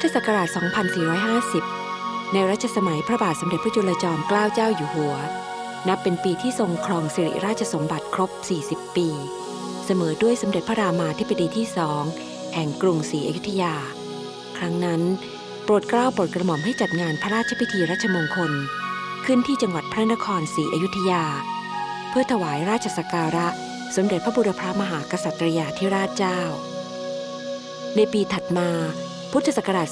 ทธศักราช 2450 ในรัชสมัยพระบาทสมเด็จพระจุลจอมเกล้าเจ้าอยู่หัว นับเป็นปีที่ทรงครองสิริราชสมบัติครบ 40 ปี เสมอด้วยสมเด็จพระรามาธิบดีที่สองแห่งกรุงศรีอยุธยา ครั้งนั้น โปรดเกล้าโปรดกระหม่อมให้จัดงานพระราชพิธีรัชมงคล ขึ้นที่จังหวัดพระนครศรีอยุธยา เพื่อถวายราชสักการะ สมเด็จพระบุรพมหากษัตริยาธิราชเจ้า ในปีถัดมา พุทธศักราช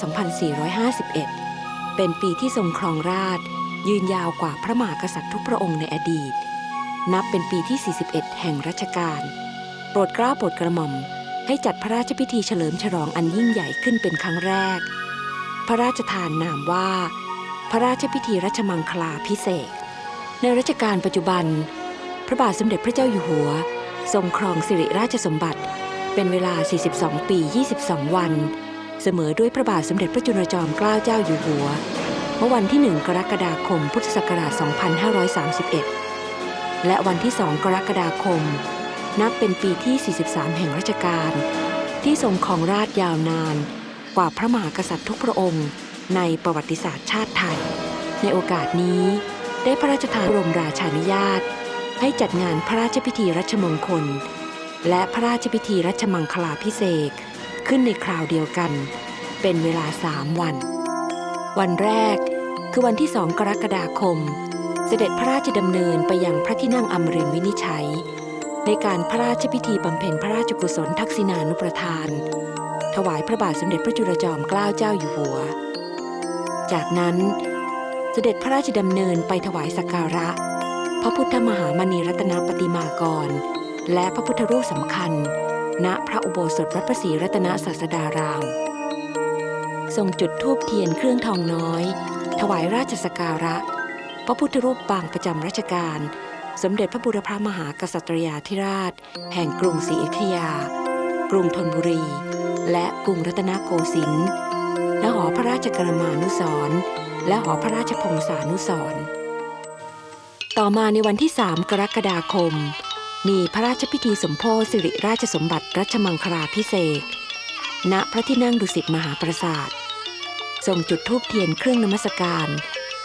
2451 เป็นปีที่ทรงครองราชยืนยาวกว่าพระมหากษัตริย์ทุกพระองค์ในอดีต นับเป็นปีที่ 41 แห่งรัชกาล โปรดเกล้าโปรดกระหม่อมให้จัดพระราชพิธีเฉลิมฉลองอันยิ่งใหญ่ขึ้นเป็นครั้งแรก พระราชทานนามว่า พระราชพิธีรัชมังคลาพิเศษ ในรัชกาลปัจจุบัน พระบาทสมเด็จพระเจ้าอยู่หัว ทรงครองสิริราชสมบัติ เป็นเวลา 42 ปี 22 วัน เสมอด้วยพระบาทสมเด็จพระจุลจอมเกล้าเจ้าอยู่หัว เมื่อวันที่ 1 กรกฎาคม พุทธศักราช 2531 และวันที่ 2 กรกฎาคม นับเป็นปีที่ 43 แห่งรัชกาลที่ทรงครองราชยาวนาน กว่าพระมหากษัตริย์ทุกพระองค์ ในประวัติศาสตร์ชาติไทย ในโอกาสนี้ได้พระราชทานบรมราชานุญาต ให้จัดงานพระราชพิธีรัชมงคล และพระราชพิธีรัชมังคลาพิเศษ ขึ้นในคราวเดียวกัน เป็นเวลาสามวัน วันแรกคือวันที่2กรกฎาคม เสด็จพระราชดำเนินไปยังพระที่นั่งอมรินวินิจฉัย ในการพระราชพิธีบำเพ็ญพระราชกุศลทักษิณานุประทาน ถวายพระบาทสมเด็จพระจุลจอมเกล้าเจ้าอยู่หัว จากนั้นเสด็จพระราชดำเนินไปถวายสักการะ พระพุทธมหามณีรัตนปฏิมากร และพระพุทธรูปสำคัญ ณพระอุโบสถวัดพระศรีรัตนศาสดาราม ทรงจุดธูปเทียนเครื่องทองน้อย ถวายราชสการะ พระพุทธรูปปางประจำรัชกาลสมเด็จพระบุรพามหากษัตริยาธิราช แห่งกรุงศรีอยุธยา กรุงธนบุรี และกรุงรัตนโกสินทร์และหอพระราชกรมานุสรณ์และหอพระราชพงศานุสรณ์ต่อมาในวันที่ 3 กรกฎาคม มีพระราชพิธีสมโพธิสิริราชสมบัติรัชมังคลาพิเศษ ณพระที่นั่งดุสิตมหาปราสาททรงจุดธูปเทียนเครื่องนมัสการ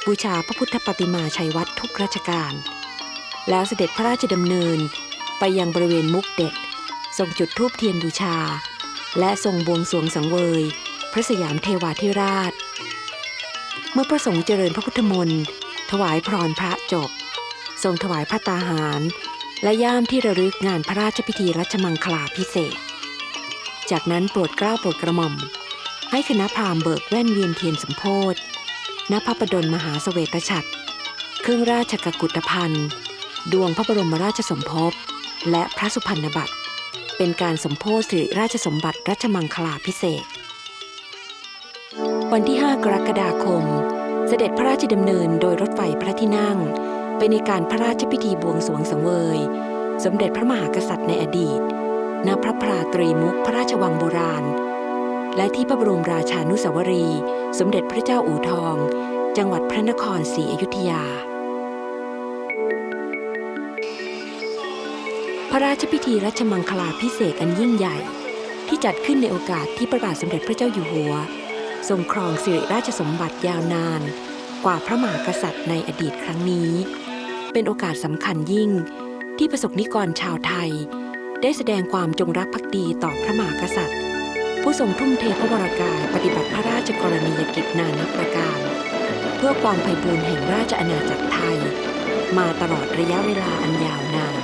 บูชาพระพุทธปฏิมาชัยวัดทุกราชการ แล้วเสด็จพระราชดำเนินไปยังบริเวณมุกเด็ด ทรงจุดธูปเทียนบูชา และทรงบวงสรวงสังเวย พระสยามเทวาธิราช เมื่อพระสงฆ์เจริญพระพุทธมนต์ถวายพรพระจบ ทรงถวายพระตาหาร และย่ามที่ระลึกงานพระราชพิธีรัชมังคลาพิเศษ จากนั้นโปรดเกล้าโปรดกระหม่อม ให้คณะพราหมณ์เบิกแว่นเวียนเทียนสมโพธิณพระประดลมหาเสวตฉัตรเครื่องราชกกุฏภัณฑ์ดวงพระบรมราชสมภพ และพระสุพรรณบัตร เป็นการสมโพธิสิริราชสมบัติรัชมังคลาพิเศษ วันที่ 5 กรกฎาคม เสด็จพระราชดำเนินโดยรถไฟพระที่นั่ง ในการพระราชพิธีบวงสรวงสังเวย สมเด็จพระมหากษัตริย์ในอดีต ณ พระพราตรีมุกพระราชวังโบราณ และที่พระบรมราชานุสาวรี สมเด็จพระเจ้าอู่ทอง จังหวัดพระนครศรีอยุธยา พระราชพิธีรัชมังคลาพิเศษกอันยิ่งใหญ่ ที่จัดขึ้นในโอกาสที่พระบาทสมเด็จพระเจ้าอยู่หัว ทรงครองสิริราชสมบัติยาวนานกว่าพระมหากษัตริย์ในอดีตครั้งนี้ เป็นโอกาสสำคัญยิ่ง ที่ประสบนิกรชาวไทย ได้แสดงความจงรักภักดีต่อพระมหากษัตริย์ ผู้ทรงทุ่มเทพระวรากายปฏิบัติพระราชกรณียกิจนานับประการ เพื่อความไพบูรณ์แห่งราชอาณาจักรไทย มาตลอดระยะเวลาอันยาวนาน